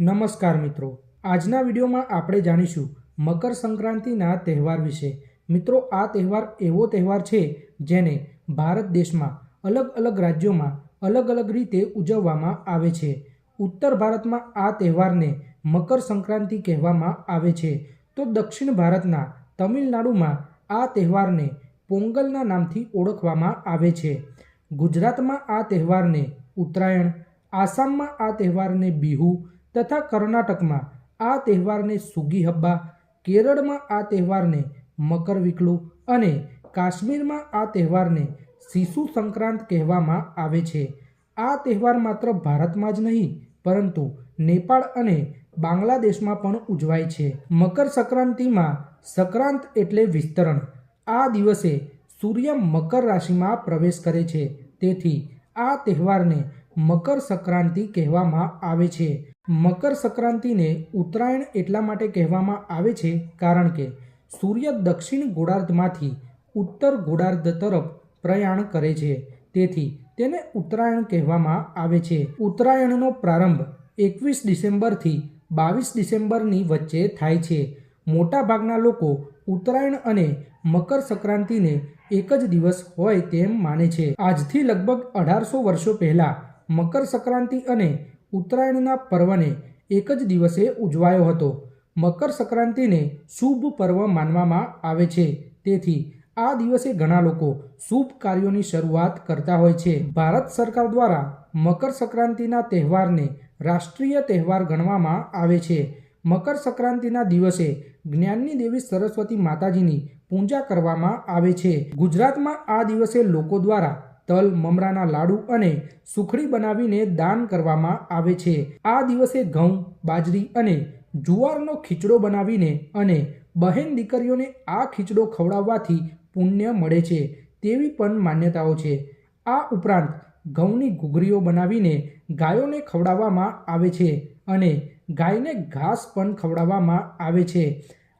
નમસ્કાર મિત્રો. આજના વિડીયોમાં આપણે જાણીશું મકર સંક્રાંતિના તહેવાર વિશે. મિત્રો, આ તહેવાર એવો તહેવાર છે જેને ભારત દેશમાં અલગ અલગ રાજ્યોમાં અલગ અલગ રીતે ઉજવવામાં આવે છે. ઉત્તર ભારતમાં આ તહેવારને મકર સંક્રાંતિ કહેવામાં આવે છે. તો દક્ષિણ ભારતના તમિલનાડુમાં આ તહેવારને પોંગલના નામથી ઓળખવામાં આવે છે. ગુજરાતમાં આ તહેવારને ઉત્તરાયણ, આસામમાં આ તહેવારને બિહુ તથા કર્ણાટકમાં આ તહેવારને સુગી હબ્બા, કેરળમાં આ તહેવારને મકરવિકલુ અને કાશ્મીરમાં આ તહેવારને શિશુ સંક્રાંત કહેવામાં આવે છે. આ તહેવાર માત્ર ભારતમાં જ નહીં, પરંતુ નેપાળ અને બાંગ્લાદેશમાં પણ ઉજવાય છે. મકર સંક્રાંતિમાં સંક્રાંત એટલે વિસ્તરણ. આ દિવસે સૂર્ય મકર રાશિમાં પ્રવેશ કરે છે. તેથી આ તહેવારને મકર સંક્રાંતિ કહેવામાં આવે છે. મકર સંક્રાંતિને ઉત્તરાયણ એટલા માટે કહેવામાં આવે છે કારણ કે સૂર્ય દક્ષિણ ગોળાર્ધમાંથી ઉત્તર ગોળાર્ધ તરફ પ્રયાણ કરે છે. તેથી તેને ઉત્તરાયણ કહેવામાં આવે છે. ઉત્તરાયણનો પ્રારંભ એકવીસ ડિસેમ્બરથી બાવીસ ડિસેમ્બરની વચ્ચે થાય છે. મોટાભાગના લોકો ઉત્તરાયણ અને મકર સંક્રાંતિને એક જ દિવસ હોય તેમ માને છે. આજથી લગભગ અઢારસો વર્ષો પહેલાં મકર સંક્રાંતિ અને ઉત્તરાયણના પર્વને એક જ દિવસે ઉજવાયો હતો. મકર સંક્રાંતિને શુભ પર્વ માનવામાં આવે છે. તેથી આ દિવસે ઘણા લોકો શુભ કાર્યોની શરૂઆત કરતા હોય છે. ભારત સરકાર દ્વારા મકર સંક્રાંતિના તહેવારને રાષ્ટ્રીય તહેવાર ગણવામાં આવે છે. મકર સંક્રાંતિના દિવસે જ્ઞાનની દેવી સરસ્વતી માતાજીની પૂજા કરવામાં આવે છે. ગુજરાતમાં આ દિવસે લોકો દ્વારા તલ, મમરાના લાડુ અને સુખડી બનાવીને દાન કરવામાં આવે છે. આ દિવસે ઘઉં, બાજરી અને જુવારનો ખીચડો બનાવીને અને બહેન દીકરીઓને આ ખીચડો ખવડાવવાથી પુણ્ય મળે છે તેવી પણ માન્યતાઓ છે. આ ઉપરાંત ઘઉંની ઘૂઘરીઓ બનાવીને ગાયોને ખવડાવવામાં આવે છે અને ગાયને ઘાસ પણ ખવડાવવામાં આવે છે.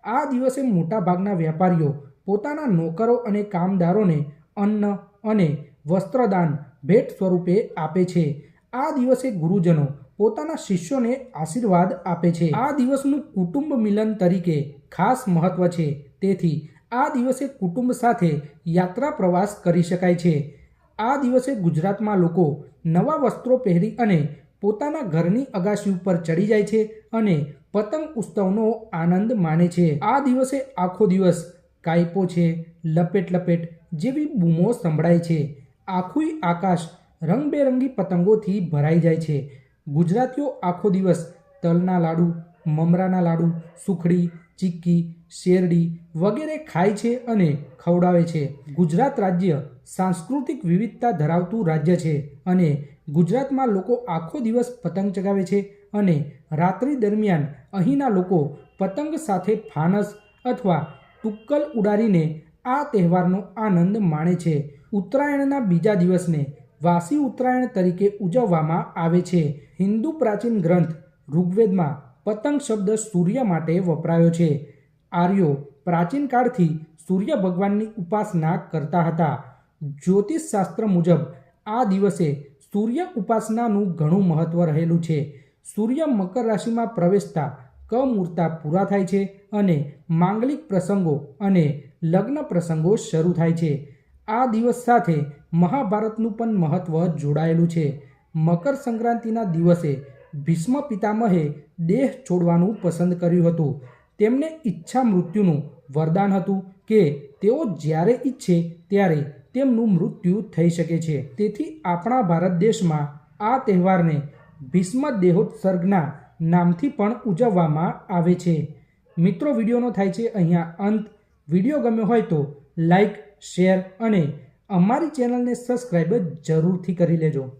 આ દિવસે મોટાભાગના વેપારીઓ પોતાના નોકરો અને કામદારોને અન્ન અને વસ્ત્રદાન ભેટ સ્વરૂપે આપે છે. આ દિવસે ગુરુજનો પોતાના શિષ્યોને આશીર્વાદ આપે છે. આ દિવસનું કુટુંબ મિલન તરીકે ખાસ મહત્વ છે. તેથી આ દિવસે કુટુંબ સાથે યાત્રા પ્રવાસ કરી શકાય છે. આ દિવસે ગુજરાતમાં લોકો નવા વસ્ત્રો પહેરી અને પોતાના ઘરની અગાશી ઉપર ચડી જાય છે અને પતંગ ઉત્સવનો આનંદ માણે છે. આ દિવસે આખો દિવસ કાયપો છે લપેટ લપેટ જેવી બૂમો સંભળાય છે. આખું આકાશ રંગબેરંગી પતંગોથી ભરાઈ જાય છે. ગુજરાતીઓ આખો દિવસ તલના લાડુ, મમરાના લાડુ, સુખડી, ચીક્કી, શેરડી વગેરે ખાય છે અને ખવડાવે છે. ગુજરાત રાજ્ય સાંસ્કૃતિક વિવિધતા ધરાવતું રાજ્ય છે અને ગુજરાતમાં લોકો આખો દિવસ પતંગ ચગાવે છે અને રાત્રિ દરમિયાન અહીંના લોકો પતંગ સાથે ફાનસ અથવા તુક્કલ ઉડાડીને આ તહેવારનો આનંદ માણે છે. ઉત્તરાયણના બીજા દિવસને વાસી ઉત્તરાયણ તરીકે ઉજવવામાં આવે છે. હિન્દુ પ્રાચીન ગ્રંથ ઋગ્વેદમાં પતંગ શબ્દ સૂર્ય માટે વપરાયો છે. આર્યો પ્રાચીન કાળથી સૂર્ય ભગવાનની ઉપાસના કરતા હતા. જ્યોતિષશાસ્ત્ર મુજબ આ દિવસે સૂર્ય ઉપાસનાનું ઘણું મહત્ત્વ રહેલું છે. સૂર્ય મકર રાશિમાં પ્રવેશતા કમૂર્તા પૂરા થાય છે અને માંગલિક પ્રસંગો અને લગ્ન પ્રસંગો શરૂ થાય છે. આ દિવસ સાથે મહાભારતનું પણ મહત્વ જોડાયેલું છે. મકર સંક્રાંતિના દિવસે ભીષ્મ પિતામહે દેહ છોડવાનું પસંદ કર્યું હતું. તેમને ઈચ્છા મૃત્યુનું વરદાન હતું કે તેઓ જ્યારે ઈચ્છે ત્યારે તેમનું મૃત્યુ થઈ શકે છે. તેથી આપણા ભારત દેશમાં આ તહેવારને ભીષ્મ દેહોત્સર્ગના નામથી પણ ઉજવવામાં આવે છે. મિત્રો, વિડીયોનો થાય છે અહીંયા અંત. વીડિયો ગમ્યો હોય તો લાઈક શેર અને અમારી ચેનલને સબસ્ક્રાઈબ જરૂરથી કરી લેજો.